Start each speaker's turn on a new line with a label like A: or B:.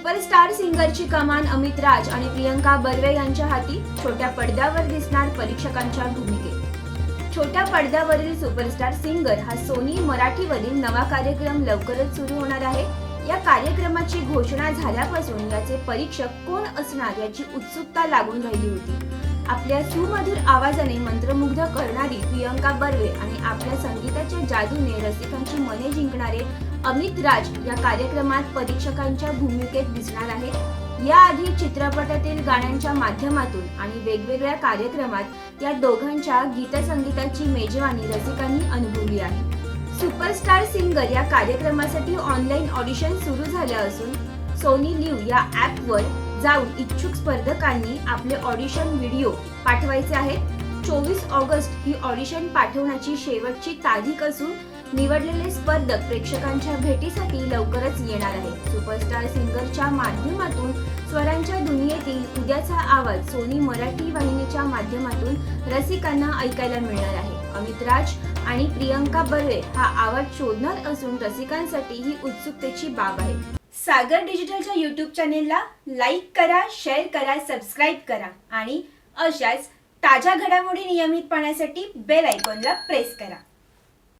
A: Superstar सिंगरची कमान अमित राज आणि प्रियंका बर्वे यांच्या हाती छोट्या पडद्यावर दिसणार परीक्षकांच्या भूमिकेत. छोट्या पडद्यावरील सुपरस्टार सिंगर हा सोनी मराठीवरील नवा कार्यक्रम लवकरच सुरू होणार आहे. या कार्यक्रमाची घोषणा झाल्यापासून याचे परीक्षक कोण असणार याची उत्सुकता लागून राहिली होती. आपल्या सुमधुर आवाजाने मंत्रमुग्ध करणारी प्रियंका बर्वे आणि आपल्या संगीताच्या जादूने रसिकांची मने जिंकणारे अमित राज या कार्यक्रमात परीक्षकांच्या भूमिकेत दिसणार आहेत. याआधी चित्रपटातील गाण्यांच्या माध्यमातून आणि वेगवेगळ्या कार्यक्रमात या दोघांच्या गीतसंगीताची मेजवानी रसिकांनी अनुभवली आहे. सुपरस्टार सिंगर या कार्यक्रमासाठी ऑनलाईन ऑडिशन सुरू झाले असून सोनी लिव्ह या ॲपवर जाऊन इच्छुक स्पर्धकांनी आपले ऑडिशन व्हिडिओ पाठवायचे आहेत. चोवीस ऑगस्ट ही ऑडिशन पाठवण्याची शेवटची तारीख असून निवडलेले स्पर्धक प्रेक्षकांच्या भेटीसाठी लवकरच येणार आहे सुपरस्टार सिंगरच्या माध्यमातून स्वरांच्या दुनियेतील उद्याचा आवाज सोनी मराठी वाहिनीच्या माध्यमातून रसिकांना ऐकायला मिळणार आहे. अमित राज आणि प्रियंका बर्वे हा आवाज शोधणार असून रसिकांसाठी ही उत्सुकतेची बाब आहे. सागर डिजिटलच्या यूट्यूब चॅनेलला लाईक करा शेअर करा सबस्क्राईब करा आणि अशाच ताज्या घडामोडी नियमित पाहण्यासाठी बेल आयकॉनला प्रेस करा.